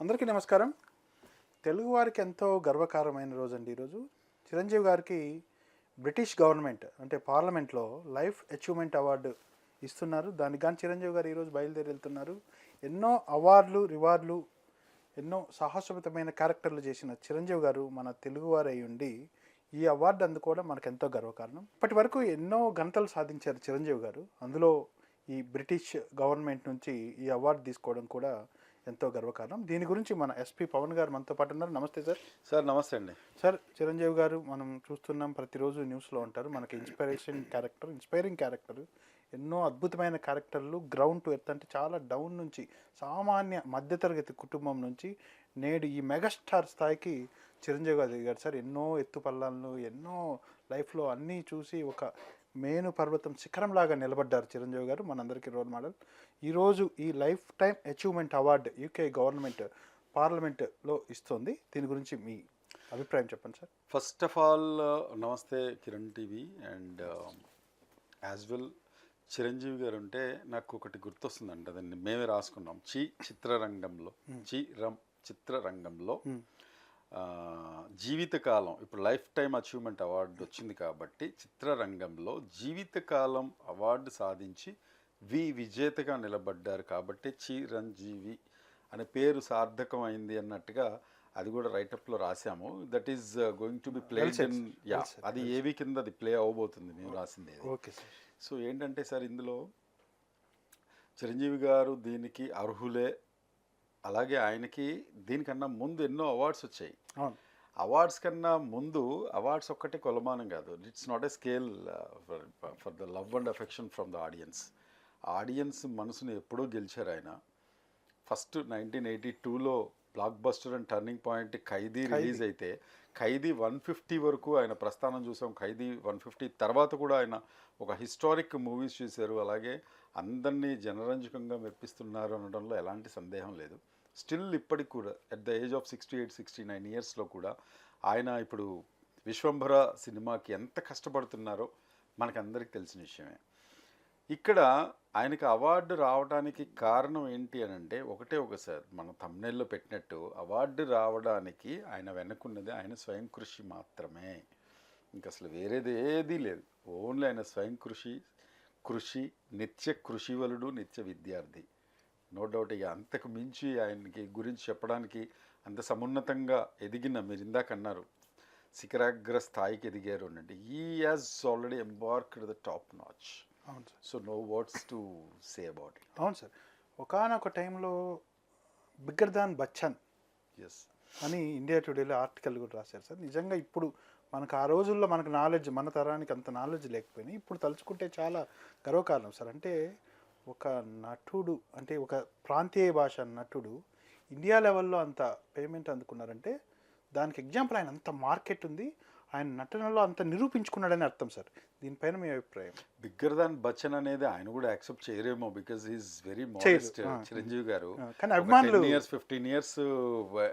అందరికీ నమస్కారం. తెలుగువారికి ఎంతో గర్వకారమైన రోజు అండి ఈరోజు. చిరంజీవి గారికి బ్రిటిష్ గవర్నమెంట్ అంటే పార్లమెంట్లో లైఫ్ అచీవ్మెంట్ అవార్డు ఇస్తున్నారు. దానికి కానీ చిరంజీవి గారు ఈరోజు బయలుదేరి వెళ్తున్నారు. ఎన్నో అవార్డులు రివార్డులు ఎన్నో సాహసోపేతమైన క్యారెక్టర్లు చేసిన చిరంజీవి గారు మన తెలుగువారు అయి ఉండి ఈ అవార్డు అందుకోవడం మనకు ఎంతో గర్వకారణం. ఇప్పటి వరకు ఎన్నో ఘనతలు సాధించారు చిరంజీవి గారు. అందులో ఈ బ్రిటిష్ గవర్నమెంట్ నుంచి ఈ అవార్డు తీసుకోవడం కూడా ఎంతో గర్వకారణం. దీని గురించి మన ఎస్పి పవన్ గారు మనతో పాటు ఉన్నారు. నమస్తే సార్. సార్ నమస్తే అండి. సార్ చిరంజీవి గారు మనం చూస్తున్నాం ప్రతిరోజు న్యూస్లో ఉంటారు. మనకి ఇన్స్పిరేషన్ క్యారెక్టర్ ఇన్స్పైరింగ్ క్యారెక్టర్ ఎన్నో అద్భుతమైన క్యారెక్టర్లు గ్రౌండ్ టు ఎర్త్ అంటే చాలా డౌన్ నుంచి సామాన్య మధ్యతరగతి కుటుంబం నుంచి నేడు ఈ మెగాస్టార్ స్థాయికి చిరంజీవి గారు దిగారు సార్ ఎన్నో ఎత్తు పల్లాలను ఎన్నో లైఫ్లో అన్నీ చూసి ఒక మేను పర్వతం శిఖరంలాగా నిలబడ్డారు చిరంజీవి గారు మనందరికీ రోల్ మోడల్. ఈరోజు ఈ life time achievement award UK government పార్లమెంట్లో ఇస్తుంది. దీని గురించి మీ అభిప్రాయం చెప్పండి సార్. ఫస్ట్ ఆఫ్ ఆల్ నమస్తే Kiran TV and as well Chiranjeevi garu అంటే నాకు ఒకటి గుర్తొస్తుందండి అదండి మేమే రాసుకున్నాం. చి చిత్రరంగంలో చి రం చిత్రరంగంలో ఆ, జీవితకాలం ఇప్పుడు లైఫ్ టైం అచీవ్మెంట్ అవార్డు వచ్చింది కాబట్టి చిత్రరంగంలో జీవితకాలం అవార్డు సాధించి వి విజేతగా నిలబడ్డారు కాబట్టి చిరంజీవి అనే పేరు సార్థకం అయింది అన్నట్టుగా అది కూడా రైటప్లో రాసాము that is going to be said, in. Yeah అది ఏవి కింద అది ప్లే అవ్వబోతుంది మేము రాసింది. ఓకే సార్ సో ఏంటంటే సార్ ఇందులో చిరంజీవి గారు దీనికి అర్హులే అలాగే ఆయనకి దీనికన్నా ముందు ఎన్నో అవార్డ్స్ వచ్చాయి. అవును. అవార్డ్స్ కన్నా ముందు అవార్డ్స్ ఒక్కటే కొలమానం కాదు. It's not a scale for the love and affection from the audience audience మనసుని ఎప్పుడూ గెలిచారు ఆయన. ఫస్ట్ నైన్టీన్ ఎయిటీ టూలో blockbuster and turning point Khaidi. Release అయితే ఖైదీ వన్ ఫిఫ్టీ వరకు ఆయన ప్రస్థానం చూసాం. ఖైదీ వన్ ఫిఫ్టీ తర్వాత కూడా ఆయన ఒక హిస్టారిక్ మూవీస్ చూశారు. అలాగే అందరినీ జనరంజకంగా మెప్పిస్తున్నారు అనడంలో ఎలాంటి సందేహం లేదు. స్టిల్ ఇప్పటికి కూడా at the age of sixty eight sixty nine ఇయర్స్లో కూడా ఆయన ఇప్పుడు విశ్వంభర సినిమాకి ఎంత కష్టపడుతున్నారో మనకందరికీ తెలిసిన విషయమే. ఇక్కడ ఆయనకి అవార్డు రావడానికి కారణం ఏంటి అని అంటే ఒకటే ఒకసారి మన తమ్నెల్లో పెట్టినట్టు అవార్డు రావడానికి ఆయన వెనుకున్నది ఆయన స్వయం కృషి మాత్రమే. ఇంక అసలు వేరేది ఏదీ లేదు. ఓన్లీ ఆయన స్వయం కృషి కృషి నిత్య కృషివలుడు నిత్య విద్యార్థి. నో డౌట్ ఇక అంతకు మించి ఆయనకి గురించి చెప్పడానికి అంత సమున్నతంగా ఎదిగిన మీరు ఇందాక అన్నారు. శిఖరాగ్ర స్థాయికి ఎదిగారు అనండి ఈ as already embarked the top notch అవును sir. So no words to say about it అవును సార్. ఒకనొక టైంలో బిగ్గర్ దాన్ బచ్చన్ ఎస్ అని ఇండియా టుడేలో ఆర్టికల్ కూడా రాశారు సార్. నిజంగా ఇప్పుడు మనకు ఆ రోజుల్లో మనకు నాలెడ్జ్ మన తరానికి అంత నాలెడ్జ్ లేకపోయినా ఇప్పుడు తలుచుకుంటే చాలా గర్వకారణం సార్. అంటే ఒక నటుడు అంటే ఒక ప్రాంతీయ భాష నటుడు ఇండియా లెవెల్లో అంత పేమెంట్ అందుకున్నారంటే దానికి ఎగ్జాంపుల్ ఆయన అంత మార్కెట్ ఉంది ఆయన నటనలో అంత నిరూపించుకున్నాడని అర్థం సార్ దీనిపైన మీ అభిప్రాయం బిగ్గర్ దాన్ బచ్చన్ అనేది ఆయన కూడా accept చేయరేమో because is very. Modest. Chiranjeevi garu కానీ అభిమానులు- ఇయర్స్ ఫిఫ్టీన్ ఇయర్స్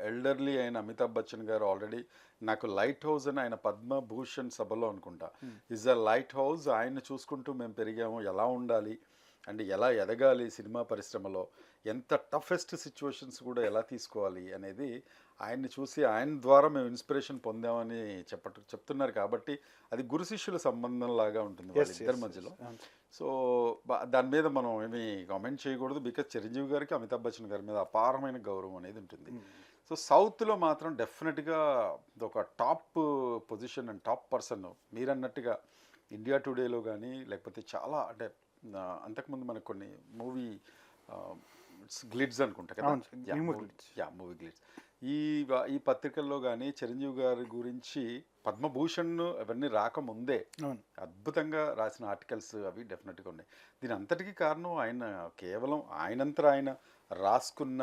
ఎల్డర్లీ అయిన అమితాబ్ బచ్చన్ గారు ఆల్రెడీ నాకు లైట్ హౌస్ అని ఆయన పద్మభూషణ్ సభలో అనుకుంటా ఇస్ అ లైట్ హౌస్ ఆయన చూసుకుంటూ మేము పెరిగాము ఎలా ఉండాలి అండ్ ఎలా ఎదగాలి సినిమా పరిశ్రమలో? ఎంత టఫెస్ట్ సిచ్యువేషన్స్ కూడా ఎలా తీసుకోవాలి అనేది ఆయన్ని చూసి ఆయన ద్వారా మేము ఇన్స్పిరేషన్ పొందామని చెప్పట చెప్తున్నారు కాబట్టి అది గురు శిష్యుల సంబంధం లాగా ఉంటుంది yes, మధ్యలో. సో బా- దాని మీద మనం ఏమి కామెంట్ చేయకూడదు. బికాజ్ చిరంజీవి గారికి అమితాబ్ బచ్చన్ గారి మీద అపారమైన గౌరవం అనేది ఉంటుంది. సో సౌత్లో మాత్రం డెఫినెట్గా ఒక top position and top person మీరన్నట్టుగా ఇండియా టుడేలో కానీ లేకపోతే చాలా అంటే అంతకుముందు మనకు కొన్ని మూవీ గ్లిడ్స్ అనుకుంటా కదా. యా మూవీ గ్లిడ్స్ ఈ ఈ పత్రికల్లో కానీ చిరంజీవి గారి గురించి పద్మభూషణ్ అవన్నీ రాకముందే అద్భుతంగా రాసిన ఆర్టికల్స్ అవి డెఫినెట్గా ఉన్నాయి. దీని అంతటికీ కారణం ఆయన కేవలం ఆయనంతటా ఆయన రాసుకున్న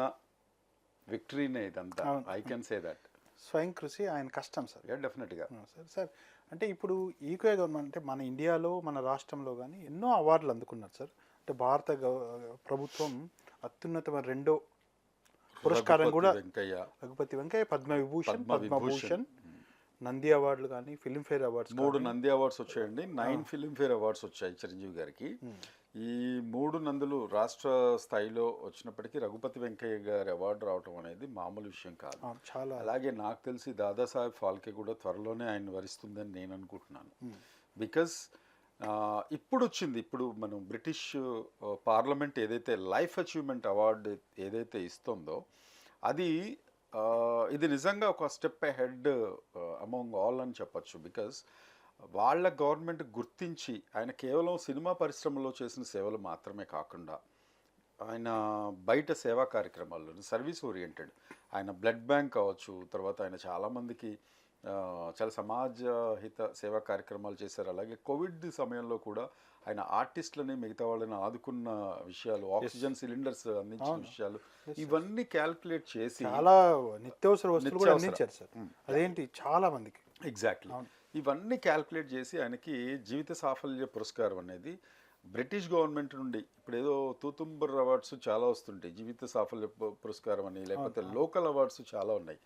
విక్టరీనే ఇదంతా. ఐ కెన్ సే దట్ స్వయం కృషి ఆయన కష్టం సార్. డెఫినెట్గా సార్ సార్. అంటే ఇప్పుడు ఈక్వే గవర్నమెంట్ అంటే మన ఇండియాలో మన రాష్ట్రంలో కానీ ఎన్నో అవార్డులు అందుకున్నారు సార్. అంటే భారత ప్రభుత్వం అత్యున్నతమైన రెండో పురస్కారం కూడా రఘుపతి వెంకయ్య పద్మ విభూషణ్ పద్మ పద్మభూషణ్ నంది అవార్డులు కానీ ఫిల్మ్ఫేర్ అవార్డ్స్ మూడు నంది అవార్డ్స్ వచ్చాయండి. నైన్ ఫిల్మ్ఫేర్ అవార్డ్స్ వచ్చాయి చిరంజీవి గారికి. ఈ మూడు నందులు రాష్ట్ర స్థాయిలో వచ్చినప్పటికీ రఘుపతి వెంకయ్య గారి అవార్డు రావటం అనేది మామూలు విషయం కాదు. చాలా. అలాగే నాకు తెలిసి దాదాసాహెబ్ ఫాల్కే కూడా త్వరలోనే ఆయన వరిస్తుందని నేను అనుకుంటున్నాను. బికాస్ ఇప్పుడు వచ్చింది ఇప్పుడు మనం బ్రిటిష్ పార్లమెంట్ ఏదైతే లైఫ్ అచీవ్మెంట్ అవార్డు ఏదైతే ఇస్తుందో అది ఇది నిజంగా ఒక స్టెప్ హెడ్ అమౌంగ్ ఆల్ అని చెప్పచ్చు. బికాస్ వాళ్ళ గవర్నమెంట్ గుర్తించి ఆయన కేవలం సినిమా పరిశ్రమలో చేసిన సేవలు మాత్రమే కాకుండా ఆయన బయట సేవా కార్యక్రమాల్లో సర్వీస్ ఓరియంటెడ్ ఆయన బ్లడ్ బ్యాంక్ కావచ్చు తర్వాత ఆయన చాలామందికి చాలా సమాజ హిత సేవా కార్యక్రమాలు చేశారు. అలాగే కోవిడ్ సమయంలో కూడా ఆయన ఆర్టిస్టులని మిగతా వాళ్ళని ఆదుకున్న విషయాలు ఆక్సిజన్ సిలిండర్స్ అందించిన విషయాలు ఇవన్నీ క్యాల్కులేట్ చేసి చాలా నిత్యావసర వస్తువులు కూడా. అందించారు సార్. అదేంటి? చాలా మందికి. ఎగ్జాక్ట్లీ ఇవన్నీ క్యాల్కులేట్ చేసి ఆయనకి జీవిత సాఫల్య పురస్కారం అనేది బ్రిటిష్ గవర్నమెంట్ నుండి ఇప్పుడు ఏదో తూతుంబర్ అవార్డ్స్ చాలా వస్తుంటాయి. జీవిత సాఫల్య పురస్కారం అని లేకపోతే లోకల్ అవార్డ్స్ చాలా ఉన్నాయి.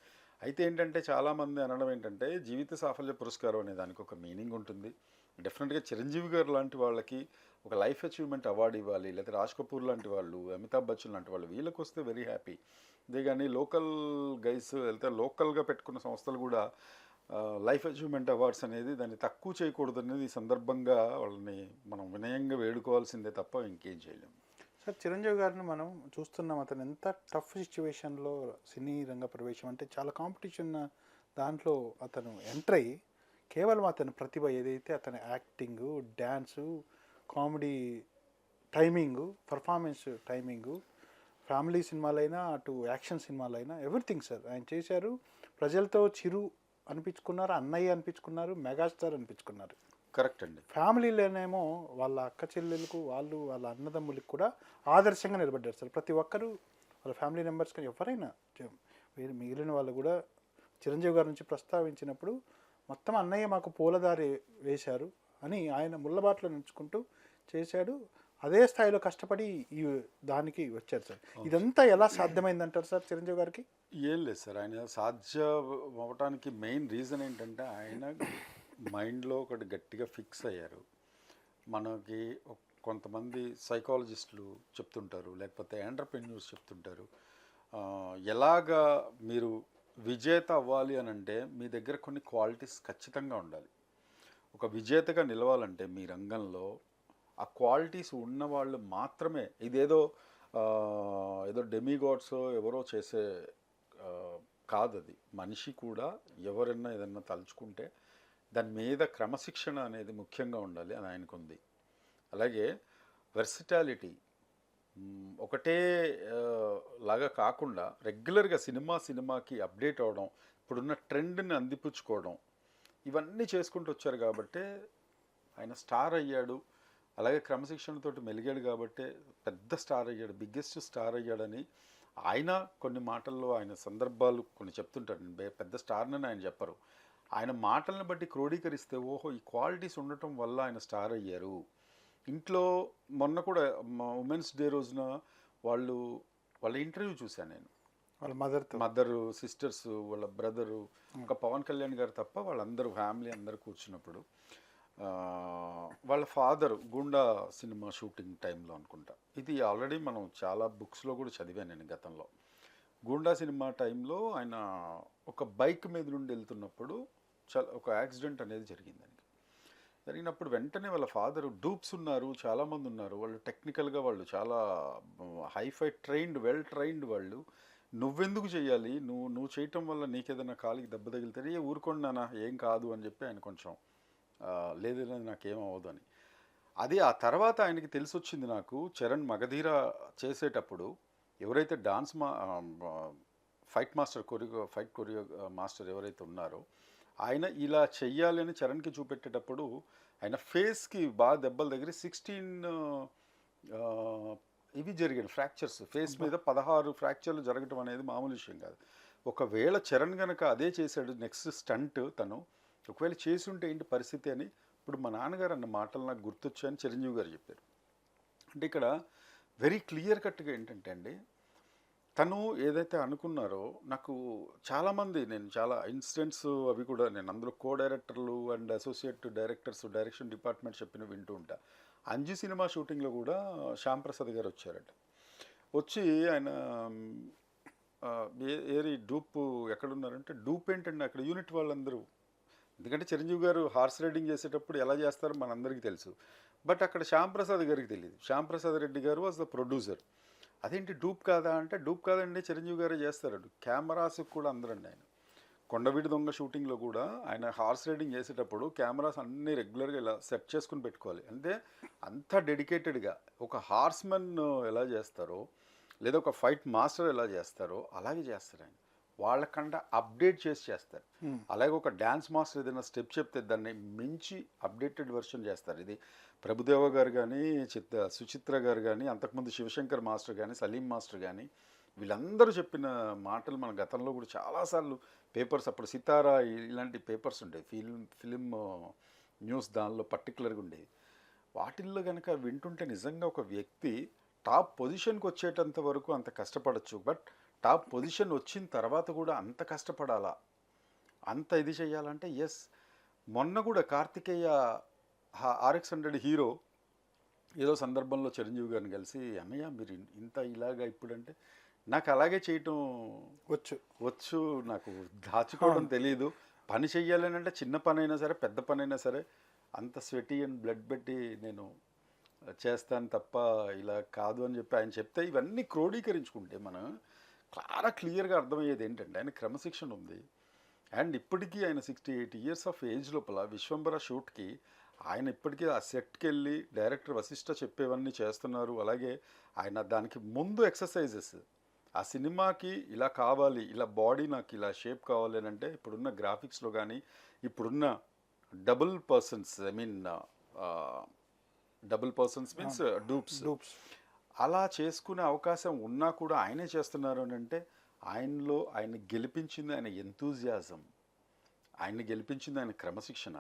అయితే ఏంటంటే చాలామంది అనడం ఏంటంటే జీవిత సాఫల్య పురస్కారం అనే దానికి ఒక మీనింగ్ ఉంటుంది. డెఫినెట్గా చిరంజీవి గారు లాంటి వాళ్ళకి ఒక లైఫ్ అచీవ్మెంట్ అవార్డు ఇవ్వాలి లేకపోతే రాజ్ కపూర్ లాంటి వాళ్ళు అమితాబ్ బచ్చన్ లాంటి వాళ్ళు వీళ్ళకి వస్తే వెరీ హ్యాపీ అదే కానీ లోకల్ గైస్ వెళ్తే లోకల్గా పెట్టుకున్న సంస్థలు కూడా లైఫ్ అచీవ్మెంట్ అవార్డ్స్ అనేది దాన్ని తక్కువ చేయకూడదు అనేది ఈ సందర్భంగా వాళ్ళని మనం వినయంగా వేడుకోవాల్సిందే తప్ప ఇంకేం చేయలేము సార్ చిరంజీవి గారిని మనం చూస్తున్నాం. అతను ఎంత టఫ్ సిచ్యువేషన్లో సినీ రంగ ప్రవేశం అంటే చాలా కాంపిటీషన్ ఉన్న దాంట్లో అతను ఎంటర్ అయ్యి కేవలం అతని ప్రతిభ ఏదైతే అతని acting dance comedy timing performance timing family సినిమాలైనా అటు యాక్షన్ సినిమాలైనా ఎవ్రీథింగ్ సార్. ఆయన చేశారు. ప్రజలతో చిరు అనిపించుకున్నారు అన్నయ్య అనిపించుకున్నారు మెగాస్టార్ అనిపించుకున్నారు. కరెక్ట్ అండి. ఫ్యామిలీలోనేమో వాళ్ళ అక్క చెల్లెలకు వాళ్ళు వాళ్ళ అన్నదమ్ములకు కూడా ఆదర్శంగా నిలబడ్డారు సార్. ప్రతి ఒక్కరూ వాళ్ళ ఫ్యామిలీ మెంబర్స్ కానీ ఎవరైనా వేరే మిగిలిన వాళ్ళు కూడా చిరంజీవి గారి నుంచి ప్రస్తావించినప్పుడు మొత్తం అన్నయ్య మాకు పూలదారి వేశారు అని ఆయన ముళ్ళబాట్లో నుంచుకుంటూ చేశాడు. అదే స్థాయిలో కష్టపడి ఈ దానికి వచ్చారు సార్. ఇదంతా ఎలా సాధ్యమైందంటారు సార్ చిరంజీవి గారికి? ఏం లేదు సార్. ఆయన సాధ్యం అవ్వటానికి మెయిన్ రీజన్ ఏంటంటే ఆయన మైండ్లో ఒకటి గట్టిగా ఫిక్స్ అయ్యారు. మనకి కొంతమంది సైకాలజిస్టులు చెప్తుంటారు లేకపోతే ఎంటర్ప్రెన్యూర్స్ చెప్తుంటారు ఎలాగా మీరు విజేత అవ్వాలి అని అంటే మీ దగ్గర కొన్ని క్వాలిటీస్ ఖచ్చితంగా ఉండాలి. ఒక విజేతగా నిలవాలంటే మీ రంగంలో ఆ క్వాలిటీస్ ఉన్నవాళ్ళు మాత్రమే ఇదేదో ఏదో డెమిగాడ్స్ ఎవరో చేసే కాదది. మనిషి కూడా ఎవరైనా ఏదన్నా తలుచుకుంటే దాని మీద క్రమశిక్షణ అనేది ముఖ్యంగా ఉండాలి అది ఆయనకు ఉంది అలాగే వెర్సిటాలిటీ ఒకటే లాగా కాకుండా రెగ్యులర్గా సినిమా సినిమాకి అప్డేట్ అవ్వడం ఇప్పుడున్న ట్రెండ్ని అందిపుచ్చుకోవడం ఇవన్నీ చేసుకుంటూ వచ్చారు కాబట్టే ఆయన స్టార్ అయ్యాడు. అలాగే క్రమశిక్షణతోటి మెలిగాడు కాబట్టే పెద్ద స్టార్ అయ్యాడు బిగ్గెస్ట్ స్టార్ అయ్యాడని ఆయన కొన్ని మాటల్లో ఆయన సందర్భాలు కొన్ని చెప్తుంటారు. పెద్ద స్టార్నని ఆయన చెప్పరు. ఆయన మాటలను బట్టి క్రోడీకరిస్తే ఓహో ఈ క్వాలిటీస్ ఉండటం వల్ల ఆయన స్టార్ అయ్యారు. ఇంట్లో మొన్న కూడా ఉమెన్స్ డే రోజున వాళ్ళు వాళ్ళ ఇంటర్వ్యూ చూశాను నేను. వాళ్ళ మదర్తో? మదరు సిస్టర్స్ వాళ్ళ బ్రదరు ఒక పవన్ కళ్యాణ్ గారు తప్ప వాళ్ళందరూ ఫ్యామిలీ అందరూ కూర్చున్నప్పుడు వాళ్ళ ఫాదర్ గుండా సినిమా షూటింగ్ టైంలో అనుకుంటా. ఇది ఆల్రెడీ మనం చాలా బుక్స్లో కూడా చదివాను నేను గతంలో. గుండా సినిమా టైంలో ఆయన ఒక బైక్ మీద నుండి వెళ్తున్నప్పుడు చాలా ఒక యాక్సిడెంట్ అనేది జరిగింది దానికి. జరిగినప్పుడు వెంటనే వాళ్ళ ఫాదర్ డూప్స్ ఉన్నారు చాలామంది ఉన్నారు. వాళ్ళు టెక్నికల్గా వాళ్ళు చాలా హైఫై ట్రైన్డ్ వెల్ ట్రైన్డ్ వాళ్ళు. నువ్వెందుకు చేయాలి నువ్వు నువ్వు చేయటం వల్ల నీకేదైనా కాలికి దెబ్బ తగిలితే ఏ ఊరుకోండి నాన్న ఏం కాదు అని చెప్పి ఆయన కొంచెం లేదనేది లేదు నాకేం అవ్వదు అని. అది ఆ తర్వాత ఆయనకి తెలిసి వచ్చింది నాకు చరణ్ మగధీర చేసేటప్పుడు ఎవరైతే డాన్స్ మా fight master choreo fight choreo master ఎవరైతే ఉన్నారో ఆయన ఇలా చెయ్యాలి అని చరణ్కి చూపెట్టేటప్పుడు ఆయన ఫేస్కి బాగా దెబ్బలు దగ్గర సిక్స్టీన్ ఇవి జరిగాయి ఫ్రాక్చర్స్. ఫేస్ మీద పదహారు ఫ్రాక్చర్లు జరగటం అనేది మామూలు విషయం కాదు. ఒకవేళ చరణ్ గనక అదే చేశాడు నెక్స్ట్ స్టంట్ తను ఒకవేళ చేసి ఉంటే ఏంటి పరిస్థితి అని ఇప్పుడు మా నాన్నగారు అన్న మాటలు నాకు గుర్తొచ్చాయని చిరంజీవి గారు చెప్పారు. అంటే ఇక్కడ వెరీ క్లియర్ కట్గా ఏంటంటే అండి తను ఏదైతే అనుకున్నారో నాకు చాలామంది నేను చాలా ఇన్సిడెంట్స్ అవి కూడా నేను అందులో కో డైరెక్టర్లు and associate directors direction department చెప్పిన వింటూ ఉంటా. అంజి సినిమా షూటింగ్లో కూడా శ్యామ్ ప్రసాద్ గారు వచ్చారట. వచ్చి ఆయన ఏ- ఏరి డూప్ ఎక్కడున్నారంటే డూప్ ఏంటండి అక్కడ యూనిట్ వాళ్ళందరూ. ఎందుకంటే చిరంజీవి గారు హార్స్ రైడింగ్ చేసేటప్పుడు ఎలా చేస్తారో మనందరికీ తెలుసు. బట్ అక్కడ శ్యామ్ ప్రసాద్ గారికి తెలియదు Shyam Prasad Reddy garu was the producer. అదేంటి డూప్ కాదా అంటే డూప్ కాదండి చిరంజీవి గారే చేస్తారు కెమెరాస్ కూడా అందరండి ఆయన. కొండవీడి దొంగ షూటింగ్లో కూడా ఆయన హార్స్ రైడింగ్ చేసేటప్పుడు కెమెరాస్ అన్నీ రెగ్యులర్గా ఇలా సెట్ చేసుకుని పెట్టుకోవాలి. అంటే అంత డెడికేటెడ్గా ఒక హార్స్మెన్ ఎలా చేస్తారో లేదా ఒక ఫైట్ మాస్టర్ ఎలా చేస్తారో అలాగే చేస్తారు ఆయన. వాళ్ళకంట అప్డేట్ చేసి చేస్తారు. అలాగే ఒక డ్యాన్స్ మాస్టర్ ఏదైనా స్టెప్ చెప్తే దాన్ని మించి అప్డేటెడ్ వెర్షన్ చేస్తారు. ఇది ప్రభుదేవ గారు కానీ చిత్త సుచిత్ర గారు కానీ అంతకుముందు శివశంకర్ మాస్టర్ కానీ సలీం మాస్టర్ కానీ వీళ్ళందరూ చెప్పిన మాటలు మన గతంలో కూడా చాలాసార్లు పేపర్స్ అప్పుడు సితారా ఇలాంటి పేపర్స్ ఉండేవి. ఫిల్మ్ ఫిలిం న్యూస్ దానిలో పర్టికులర్గా ఉండేవి. వాటిల్లో కనుక వింటుంటే నిజంగా ఒక వ్యక్తి టాప్ పొజిషన్కి వచ్చేటంత వరకు అంత కష్టపడచ్చు. బట్ టాప్ పొజిషన్ వచ్చిన తర్వాత కూడా అంత కష్టపడాలా? అంత ఇది చేయాలంటే ఎస్ మొన్న కూడా కార్తికేయ ఆర్ఎక్స్ హండ్రెడ్ హీరో ఏదో సందర్భంలో చిరంజీవి గారిని కలిసి అన్నయ్య మీరు ఇంత ఇలాగా ఇప్పుడంటే నాకు అలాగే చేయటం వచ్చు. వచ్చు నాకు దాచుకోవడం తెలియదు పని చెయ్యాలని అంటే చిన్న పని అయినా సరే పెద్ద పని అయినా సరే అంత స్వెటీ అండ్ బ్లడ్ పెట్టి నేను చేస్తాను తప్ప ఇలా కాదు అని చెప్పి ఆయన చెప్తే ఇవన్నీ క్రోడీకరించుకుంటే మనం క్లారా క్లియర్గా అర్థమయ్యేది ఏంటంటే ఆయన క్రమశిక్షణ ఉంది. అండ్ ఇప్పటికీ ఆయన sixty eight years of age లోపల విశ్వంబర షూట్కి ఆయన ఇప్పటికీ ఆ సెట్కి వెళ్ళి డైరెక్టర్ వశిష్ఠ చెప్పేవన్నీ చేస్తున్నారు. అలాగే ఆయన దానికి ముందు ఎక్సర్సైజెస్. ఆ సినిమాకి ఇలా కావాలి ఇలా బాడీ నాకు ఇలా షేప్ కావాలి అని అంటే ఇప్పుడున్న గ్రాఫిక్స్లో కానీ ఇప్పుడున్న double persons I mean double persons means dupes. Dupes. అలా చేసుకునే అవకాశం ఉన్నా కూడా ఆయనే చేస్తున్నారు అని అంటే ఆయనలో ఆయన గెలిపించింది ఆయన ఎంతూజియాజం. ఆయన్ని గెలిపించింది ఆయన క్రమశిక్షణ.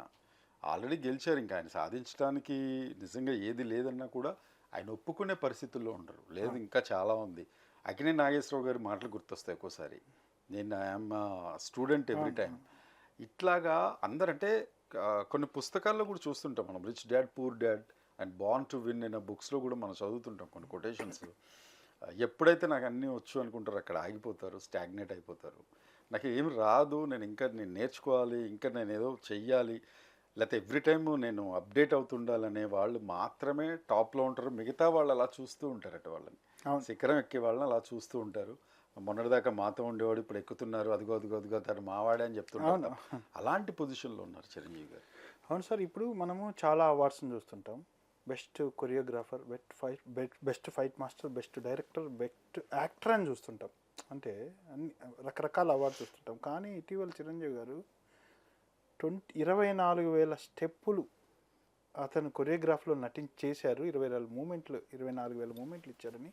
ఆల్రెడీ గెలిచారు ఇంకా ఆయన సాధించడానికి నిజంగా ఏది లేదన్నా కూడా ఆయన ఒప్పుకునే పరిస్థితుల్లో ఉండరు. లేదు ఇంకా చాలా ఉంది. అకినే నాగేశ్వరరావు గారి మాటలు గుర్తొస్తాయి ఒక్కోసారి. నేను ఐఎమ్ స్టూడెంట్ ఎవ్రీ టైం ఇట్లాగా అందరంటే కొన్ని పుస్తకాల్లో కూడా చూస్తుంటాం మనం. Rich dad poor dad and born to win అనే బుక్స్లో కూడా మనం చదువుతుంటాం కొన్ని కొటేషన్స్. ఎప్పుడైతే నాకు అన్నీ వచ్చు అనుకుంటారో అక్కడ ఆగిపోతారు స్టాగ్నేట్ అయిపోతారు. నాకు ఏమి రాదు నేను ఇంకా నేను నేర్చుకోవాలి ఇంకా నేను ఏదో చెయ్యాలి. లేకపోతే ఎవ్రీ టైమ్ నేను అప్డేట్ అవుతుండాలనే వాళ్ళు మాత్రమే టాప్లో ఉంటారు. మిగతా వాళ్ళు అలా చూస్తూ ఉంటారట వాళ్ళని. అవును. శిఖరం ఎక్కే వాళ్ళని అలా చూస్తూ ఉంటారు. మొన్నటిదాకా మాతో ఉండేవాడు ఇప్పుడు ఎక్కుతున్నారు. అదిగో అదిగో అదిగో తను మావాడే అని చెప్తుంటారు. అలాంటి పొజిషన్లో ఉన్నారు చిరంజీవి గారు. అవును సార్ ఇప్పుడు మనము చాలా అవార్డ్స్ని చూస్తుంటాం. Best choreographer best fight best fight master best director best actor అని చూస్తుంటాం. అంటే అన్ని రకరకాల అవార్డ్స్ చూస్తుంటాం. కానీ ఇటీవల చిరంజీవి గారు ట్వంటీ ఇరవై నాలుగు వేల స్టెప్పులు అతను కొరియోగ్రాఫ్లో నటించి చేశారు ఇరవై వేల మూమెంట్లు ఇరవై నాలుగు వేల మూమెంట్లు ఇచ్చారని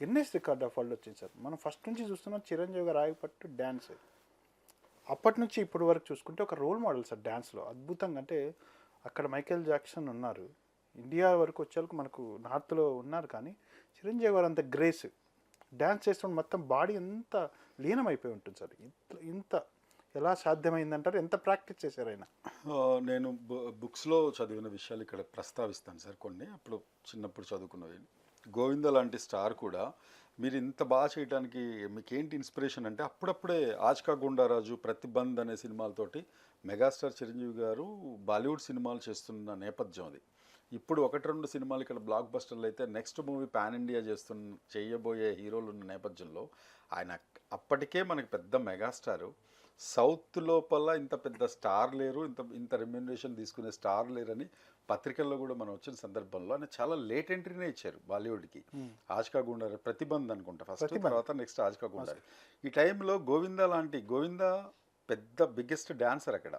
గిన్నెస్ రికార్డ్ ఆఫ్ వరల్డ్ వచ్చింది సార్ మనం ఫస్ట్ నుంచి చూస్తున్నాం చిరంజీవి గారు ఆగిపట్టు డ్యాన్స్ అప్పటి నుంచి ఇప్పటి వరకు చూసుకుంటే ఒక రోల్ మోడల్ సార్ డ్యాన్స్లో అద్భుతంగా అంటే అక్కడ మైకేల్ జాక్సన్ ఉన్నారు. ఇండియా వరకు వచ్చేందుకు మనకు నార్త్లో ఉన్నారు కానీ చిరంజీవి గారు అంత గ్రేస్ డ్యాన్స్ చేస్తున్న మొత్తం బాడీ ఎంత లీనమైపోయి ఉంటుంది సార్. ఇంత ఇంత ఎలా సాధ్యమైందంటారు? ఎంత ప్రాక్టీస్ చేశారు ఆయన? నేను బు- బుక్స్లో చదివిన విషయాలు ఇక్కడ ప్రస్తావిస్తాను సార్ కొన్ని. అప్పుడు చిన్నప్పుడు చదువుకున్నవి. గోవింద లాంటి స్టార్ కూడా మీరు ఇంత బాగా చేయడానికి మీకేంటి ఇన్స్పిరేషన్ అంటే అప్పుడప్పుడే ఆజ్కా గుండారాజు ప్రతిబంధ్ అనే సినిమాలతోటి మెగాస్టార్ చిరంజీవి గారు బాలీవుడ్ సినిమాలు చేస్తున్న నేపథ్యం అది. ఇప్పుడు ఒకటి రెండు సినిమాలు ఇక్కడ బ్లాక్ బస్టర్లు అయితే నెక్స్ట్ మూవీ పాన్ ఇండియా చేస్తున్న చేయబోయే హీరోలు ఉన్న నేపథ్యంలో ఆయన అప్పటికే మనకి పెద్ద మెగాస్టారు సౌత్ లోపల ఇంత పెద్ద స్టార్ లేరు ఇంత ఇంత రెమ్యునరేషన్ తీసుకునే స్టార్ లేరని పత్రికల్లో కూడా మనం వచ్చిన సందర్భంలో ఆయన చాలా లేట్ ఎంట్రీనే ఇచ్చారు బాలీవుడ్కి. ఆజ్కా గుండారు ప్రతిబంధ్ అనుకుంటా ఫస్ట్. తర్వాత నెక్స్ట్ ఆజ్కా గుండారు. ఈ టైంలో గోవిందా లాంటి గోవిందా పెద్ద బిగ్గెస్ట్ డాన్సర్ అక్కడ.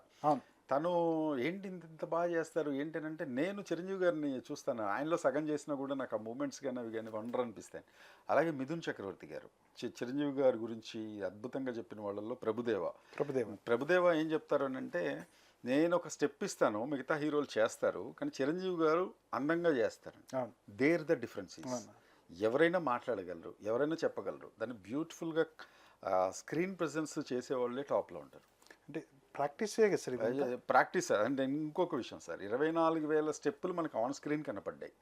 తను ఏంటి ఇంత ఇంత బాగా చేస్తారు? ఏంటనంటే నేను చిరంజీవి గారిని చూస్తాను. ఆయనలో సగం చేసినా కూడా నాకు ఆ మూమెంట్స్ కానీ అవి కానీ వండర్ అనిపిస్తాయి. అలాగే మిథున్ చక్రవర్తి గారు. చిరంజీవి గారి గురించి అద్భుతంగా చెప్పిన వాళ్ళల్లో ప్రభుదేవ. ప్రభుదేవ. ప్రభుదేవ ఏం చెప్తారు అంటే నేను ఒక స్టెప్ ఇస్తాను మిగతా హీరోలు చేస్తారు కానీ చిరంజీవి గారు అందంగా చేస్తారు. There the difference. ఎవరైనా మాట్లాడగలరు ఎవరైనా చెప్పగలరు. దాన్ని బ్యూటిఫుల్గా స్క్రీన్ ప్రెజెన్స్ చేసేవాళ్ళే టాప్లో ఉంటారు. అంటే ప్రాక్టీసే కదా సార్? ప్రాక్టీస్ అంటే ఇంకొక విషయం సార్. ఇరవై నాలుగు వేల స్టెప్పులు మనకు ఆన్ స్క్రీన్ కనపడ్డాయి.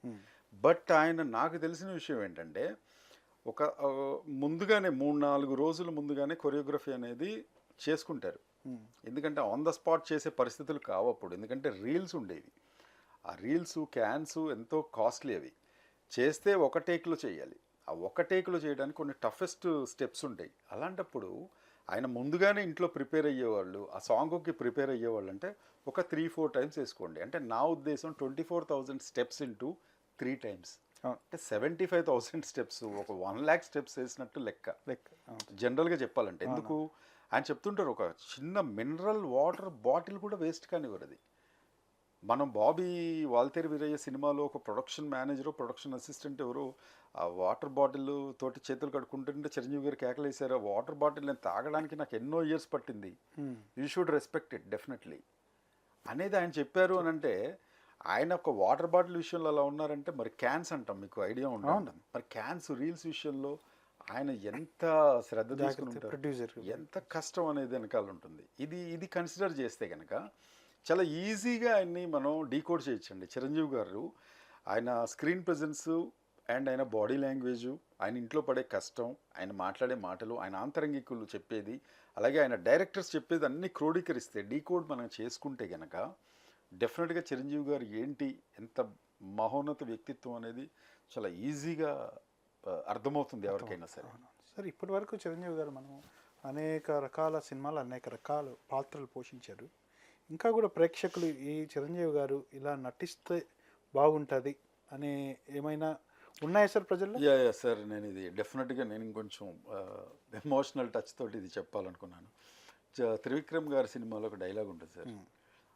బట్ ఆయన నాకు తెలిసిన విషయం ఏంటంటే ఒక ఆ, ముందుగానే మూడు నాలుగు రోజుల ముందుగానే కొరియోగ్రఫీ అనేది చేసుకుంటారు. ఎందుకంటే ఆన్ ద స్పాట్ చేసే పరిస్థితులు కావు అప్పుడు. ఎందుకంటే రీల్స్ ఉండేవి. ఆ రీల్స్ క్యాన్స్ ఎంతో కాస్ట్లీ అవి. చేస్తే ఒక టేక్లో చేయాలి. ఆ ఒక టేక్లో చేయడానికి కొన్ని టఫెస్ట్ స్టెప్స్ ఉంటాయి. అలాంటప్పుడు ఆయన ముందుగానే ఇంట్లో ప్రిపేర్ అయ్యేవాళ్ళు ఆ సాంగ్కి ప్రిపేర్ అయ్యేవాళ్ళు అంటే ఒక త్రీ ఫోర్ టైమ్స్ వేసుకోండి. అంటే నా ఉద్దేశం twenty four thousand steps into three times. అంటే సెవెంటీ ఫైవ్ థౌసండ్ స్టెప్స్ ఒక వన్ ల్యాక్ స్టెప్స్ వేసినట్టు లెక్క. లెక్క. జనరల్గా చెప్పాలంటే. ఎందుకు? ఆయన చెప్తుంటారు ఒక చిన్న మినరల్ వాటర్ బాటిల్ కూడా వేస్ట్ కానివ్వరు అది మనం బాబీ వాల్తేరు వీరయ్య సినిమాలో ఒక ప్రొడక్షన్ మేనేజరు ప్రొడక్షన్ అసిస్టెంట్ ఎవరు ఆ వాటర్ బాటిల్ తోటి చేతులు కడుక్కుంటుంటే చిరంజీవి గారు కేకలేశారు. ఆ వాటర్ బాటిల్ నేను తాగడానికి నాకు ఎన్నో ఇయర్స్ పట్టింది. You should respect it definitely అనేది ఆయన చెప్పారు అని అంటే ఆయన ఒక వాటర్ బాటిల్ విషయంలో అలా ఉన్నారంటే మరి క్యాన్స్ అంటాం మీకు ఐడియా. ఉంటుంది మరి క్యాన్స్ రీల్స్ విషయంలో ఆయన ఎంత శ్రద్ధ ప్రొడ్యూసర్ ఎంత కష్టం అనేది వెనకాల ఉంటుంది. ఇది ఇది కన్సిడర్ చేస్తే కనుక చాలా ఈజీగా ఆయన్ని మనం డీకోడ్ చేయొచ్చండి. చిరంజీవి గారు ఆయన స్క్రీన్ ప్రజెన్స్ అండ్ ఆయన బాడీ లాంగ్వేజ్ ఆయన ఇంట్లో పడే కష్టం ఆయన మాట్లాడే మాటలు ఆయన ఆంతరంగికులు చెప్పేది అలాగే ఆయన డైరెక్టర్స్ చెప్పేది అన్ని క్రోడీకరిస్తే డీకోడ్ మనం చేసుకుంటే గనక డెఫినెట్గా చిరంజీవి గారు ఏంటి ఎంత మహోన్నత వ్యక్తిత్వం అనేది చాలా ఈజీగా అర్థమవుతుంది ఎవరికైనా సరే. సార్ ఇప్పటి వరకు చిరంజీవి గారు మనం అనేక రకాల సినిమాలు అనేక రకాల పాత్రలు పోషించారు. ఇంకా కూడా ప్రేక్షకులు ఈ చిరంజీవి గారు ఇలా నటిస్తే బాగుంటుంది అనే ఏమైనా ఉన్నాయా సార్ ప్రజల్లో? యా యా సార్ నేను ఇది డెఫినెట్గా నేను ఇంకొంచెం ఎమోషనల్ టచ్ తోటి ఇది చెప్పాలనుకున్నాను. త్రివిక్రమ్ గారి సినిమాలో ఒక డైలాగ్ ఉంటుంది సార్.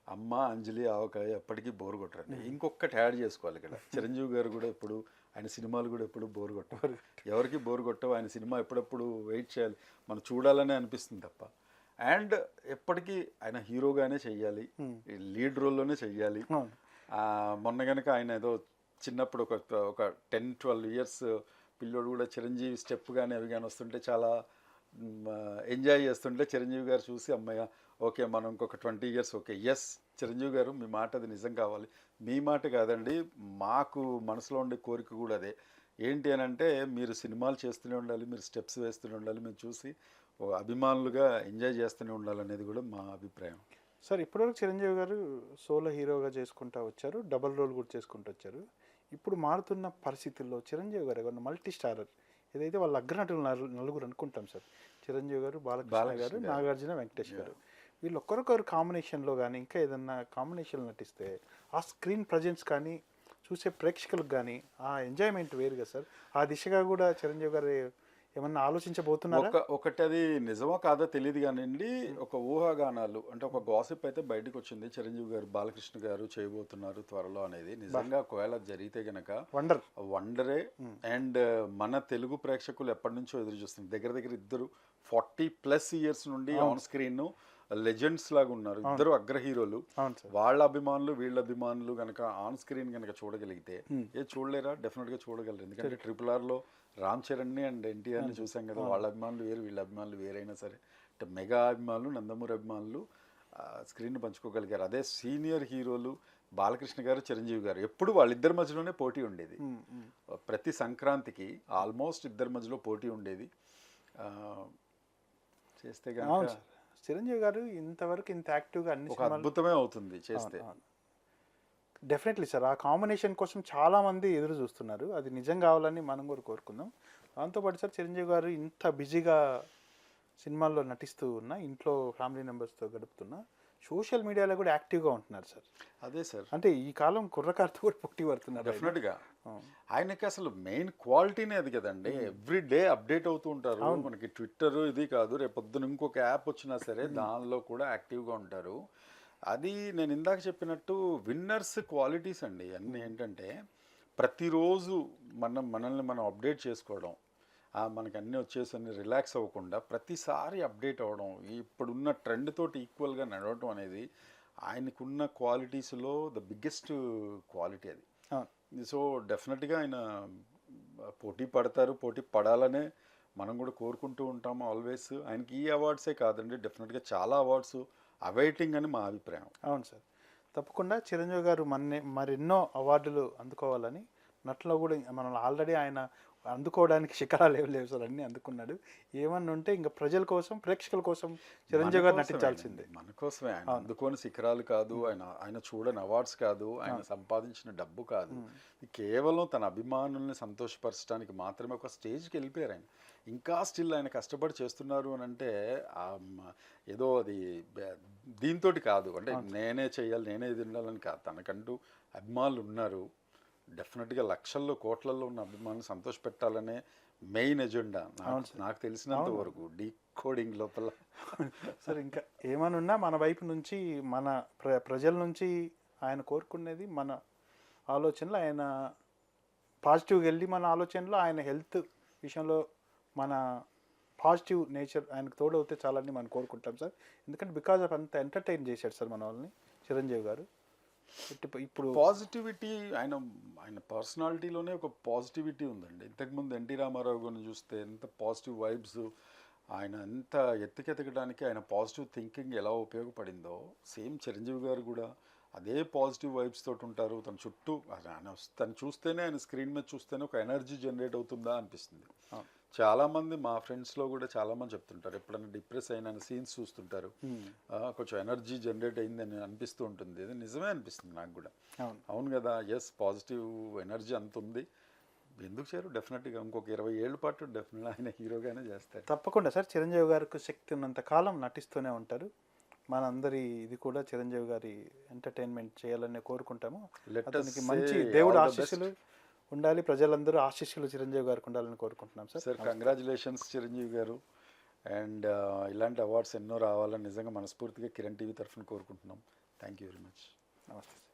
అమ్మ అంజలి ఆవకాయ ఎప్పటికీ బోర్ కొట్టరండి. ఇంకొకటి యాడ్ చేసుకోవాలి ఇక్కడ. చిరంజీవి గారు కూడా ఎప్పుడు ఆయన సినిమాలు కూడా ఎప్పుడు బోర్ కొట్టరు. ఎవరికి బోర్ కొట్టవు ఆయన సినిమా ఎప్పుడప్పుడు వెయిట్ చేయాలి. మనం చూడాలనే అనిపిస్తుంది తప్ప. అండ్ ఎప్పటికీ ఆయన హీరోగానే చెయ్యాలి. లీడ్ రోల్లోనే చెయ్యాలి. మొన్న కనుక ఆయన ఏదో చిన్నప్పుడు ఒక ఒక టెన్ ట్వెల్వ్ ఇయర్స్ పిల్లోడు కూడా చిరంజీవి స్టెప్ కానీ అవి కానీ వస్తుంటే చాలా ఎంజాయ్ చేస్తుంటే చిరంజీవి గారు చూసి అమ్మయ్య ఓకే మనం ఇంకొక twenty years okay yes Chiranjeevi garu మీ మాట అది నిజం కావాలి. మీ మాట కాదండి మాకు మనసులో ఉండే కోరిక కూడా అదే. ఏంటి అని అంటే మీరు సినిమాలు చేస్తూనే ఉండాలి మీరు స్టెప్స్ వేస్తూనే ఉండాలి మేము చూసి అభిమానులుగా ఎంజాయ్ చేస్తూనే ఉండాలనేది కూడా మా అభిప్రాయం. సార్ ఇప్పటివరకు చిరంజీవి గారు సోలో హీరోగా చేసుకుంటూ వచ్చారు డబల్ రోల్ కూడా చేసుకుంటూ వచ్చారు. ఇప్పుడు మారుతున్న పరిస్థితుల్లో చిరంజీవి గారు ఏమన్నా మల్టీ స్టారర్ ఏదైతే వాళ్ళ అగ్రనటులు నలు- నలుగురు అనుకుంటాం సార్ చిరంజీవి గారు బాలకృష్ణ బాలకృష్ణ గారు. గారు. నాగార్జున వెంకటేష్ గారు. వీళ్ళు ఒక్కరొకరు కాంబినేషన్లో కానీ ఇంకా ఏదన్నా కాంబినేషన్లో నటిస్తే ఆ స్క్రీన్ ప్రజెన్స్ కానీ చూసే ప్రేక్షకులకు కానీ ఆ ఎంజాయ్మెంట్ వేరు కదా సార్. ఆ దిశగా కూడా చిరంజీవి గారు ఏమన్నా ఆలోచించబోతున్నారా? ఒక ఒకటి అది నిజమో కాదో తెలియదు కానివ్వండి ఒక ఊహాగానాలు అంటే ఒక గాసిప్ అయితే బయటకు వచ్చింది. చిరంజీవి గారు బాలకృష్ణ గారు చేయబోతున్నారు త్వరలో అనేది. నిజంగా ఒకవేళ జరిగితే గనక వండర్. వండరే. అండ్ మన తెలుగు ప్రేక్షకులు ఎప్పటి నుంచో ఎదురు చూస్తున్నారు. దగ్గర దగ్గర ఇద్దరు ఫార్టీ ప్లస్ ఇయర్స్ నుండి ఆన్ స్క్రీన్ లెజెండ్స్ లాగా ఉన్నారు. ఇద్దరు అగ్ర హీరోలు వాళ్ళ అభిమానులు వీళ్ళ అభిమానులు కనుక ఆన్ స్క్రీన్ కనుక చూడగలిగితే ఏ చూడలేరా? డెఫినెట్గా చూడగలరు. ఎందుకంటే ట్రిపుల్ ఆర్లో రామ్ చరణ్ని అండ్ ఎన్టీఆర్ని చూసాం కదా వాళ్ళ అభిమానులు వేరు వీళ్ళ అభిమానులు వేరైనా సరే. అంటే మెగా అభిమానులు నందమూరి అభిమానులు స్క్రీన్ పంచుకోగలిగారు. అదే సీనియర్ హీరోలు బాలకృష్ణ గారు చిరంజీవి గారు. ఎప్పుడు వాళ్ళిద్దరి మధ్యలోనే పోటీ ఉండేది. ప్రతి సంక్రాంతికి ఆల్మోస్ట్ ఇద్దరి మధ్యలో పోటీ ఉండేది. చేస్తే చిరంజీవి గారు ఇంతవరకు ఇంత యాక్టివ్గా అన్ని అద్భుతమే అవుతుంది చేస్తే. డెఫినెట్లీ సార్ ఆ కాంబినేషన్ కోసం చాలా మంది ఎదురు చూస్తున్నారు. అది నిజం కావాలని మనం కూడా కోరుకుందాం. దాంతోపాటు సార్ చిరంజీవి గారు ఇంత బిజీగా సినిమాల్లో నటిస్తూ ఉన్నా ఇంట్లో ఫ్యామిలీ మెంబర్స్తో గడుపుతున్నా సోషల్ మీడియాలో కూడా యాక్టివ్గా ఉంటున్నారు సార్ అదే సార్ అంటే ఈ కాలం కుర్రకారుతో కూడా పోటీ పడుతున్నారు ఆయన. డెఫినెట్గా. అవును. ఆయనకి అసలు మెయిన్ క్వాలిటీనే అది కదండి. ఎవ్రీ డే అప్డేట్ అవుతూ ఉంటారు. మనకి ట్విట్టర్ ఇది కాదు. రేపు పొద్దున ఇంకొక యాప్ వచ్చినా సరే దానిలో కూడా యాక్టివ్గా ఉంటారు. అది నేను ఇందాక చెప్పినట్టు విన్నర్స్ క్వాలిటీస్ అండి. అన్నీ ఏంటంటే ప్రతిరోజు మనం మనల్ని మనం అప్డేట్ చేసుకోవడం మనకి అన్నీ వచ్చేసరి రిలాక్స్ అవ్వకుండా ప్రతిసారి అప్డేట్ అవ్వడం ఇప్పుడున్న ట్రెండ్ తోటి ఈక్వల్గా నడవటం అనేది ఆయనకున్న క్వాలిటీస్లో ద బిగ్గెస్ట్ క్వాలిటీ అది. సో డెఫినెట్గా ఆయన పోటీ పడతారు పోటీ పడాలనే మనం కూడా కోరుకుంటూ ఉంటాము ఆల్వేస్. ఆయనకి ఈ అవార్డ్సే కాదండి డెఫినెట్గా చాలా అవార్డ్స్ అవైటింగ్ అని మా అభిప్రాయం. అవును సార్. తప్పకుండా చిరంజీవి గారు మన మరెన్నో అవార్డులు అందుకోవాలని నట్లో కూడా మనం ఆల్రెడీ ఆయన అందుకోవడానికి శిఖరాలు ఏం లేవు సార్ అన్నీ అందుకున్నాడు. ఏమన్నా ఉంటే ఇంకా ప్రజల కోసం ప్రేక్షకుల కోసం చిరంజీవి గారు నటించాల్సిందే. మన కోసమే ఆయన. అందుకోని శిఖరాలు కాదు ఆయన ఆయన చూడని అవార్డ్స్ కాదు ఆయన సంపాదించిన డబ్బు కాదు. కేవలం తన అభిమానుల్ని సంతోషపరచడానికి మాత్రమే ఒక స్టేజ్కి వెళ్ళిపోయారు ఆయన. ఇంకా స్టిల్ ఆయన కష్టపడి చేస్తున్నారు అని అంటే ఏదో అది దీంతో కాదు. అంటే నేనే చేయాలి నేనే ఇది ఉండాలని కాదు. తనకంటూ అభిమానులు ఉన్నారు. డెఫినెట్గా లక్షల్లో కోట్లలో ఉన్న అభిమానులు సంతోష పెట్టాలనే మెయిన్ ఎజెండా. నాకు తెలిసినంత వరకు డీ కోడింగ్ లోపల. సార్ ఇంకా ఏమని ఉన్నా మన వైపు నుంచి మన ప్ర ప్రజల నుంచి ఆయన కోరుకునేది మన ఆలోచనలు ఆయన పాజిటివ్గా వెళ్ళి మన ఆలోచనలో ఆయన హెల్త్ విషయంలో మన పాజిటివ్ నేచర్ ఆయనకు తోడవుతే చాలని మనం కోరుకుంటాం సార్. ఎందుకంటే బికాజ్ ఆఫ్ అంత ఎంటర్టైన్ చేశాడు సార్ మన వాళ్ళని చిరంజీవి గారు. ఇప్పుడు పాజిటివిటీ ఆయన ఆయన పర్సనాలిటీలోనే ఒక పాజిటివిటీ ఉందండి. ఇంతకుముందు ఎన్టీ రామారావు గారిని చూస్తే ఎంత పాజిటివ్ వైబ్స్ ఆయన ఎంత ఎత్తుకెతకడానికి ఆయన పాజిటివ్ థింకింగ్ ఎలా ఉపయోగపడిందో సేమ్ చిరంజీవి గారు కూడా అదే పాజిటివ్ వైబ్స్ తోటి ఉంటారు. తన చుట్టూ ఆయన తను చూస్తేనే ఆయన స్క్రీన్ మీద చూస్తేనే ఒక ఎనర్జీ జనరేట్ అవుతుందా అనిపిస్తుంది. చాలామంది మా ఫ్రెండ్స్లో కూడా చాలామంది చెప్తుంటారు. ఎప్పుడైనా డిప్రెస్ అయిన సీన్స్ చూస్తుంటారు. కొంచెం ఎనర్జీ జనరేట్ అయిందని అనిపిస్తూ ఉంటుంది. ఇది నిజమే అనిపిస్తుంది నాకు కూడా. అవును. అవును కదా ఎస్ పాజిటివ్ ఎనర్జీ అంత ఉంది. ఎందుకు చేయరు? డెఫినెట్గా ఇంకొక ఇరవై ఏళ్ళ పాటు డెఫినెట్ ఆయన హీరోగానే చేస్తారు. తప్పకుండా సార్. చిరంజీవి గారికి శక్తి ఉన్నంత కాలం నటిస్తూనే ఉంటారు. మనందరి ఇది కూడా చిరంజీవి గారి ఎంటర్టైన్మెంట్ చేయాలని కోరుకుంటాము. అతనికి మంచి దేవుడు. ఆశీస్సులు ఉండాలి. ప్రజలందరూ ఆశీస్సులు చిరంజీవి గారికి ఉండాలని కోరుకుంటున్నాం సార్. సార్ కంగ్రాచులేషన్స్ చిరంజీవి గారు. అండ్ ఇలాంటి అవార్డ్స్ ఎన్నో రావాలని నిజంగా మనస్ఫూర్తిగా కిరణ్ టీవీ తరఫున కోరుకుంటున్నాం. థ్యాంక్ యూ వెరీ మచ్ నమస్తే సార్.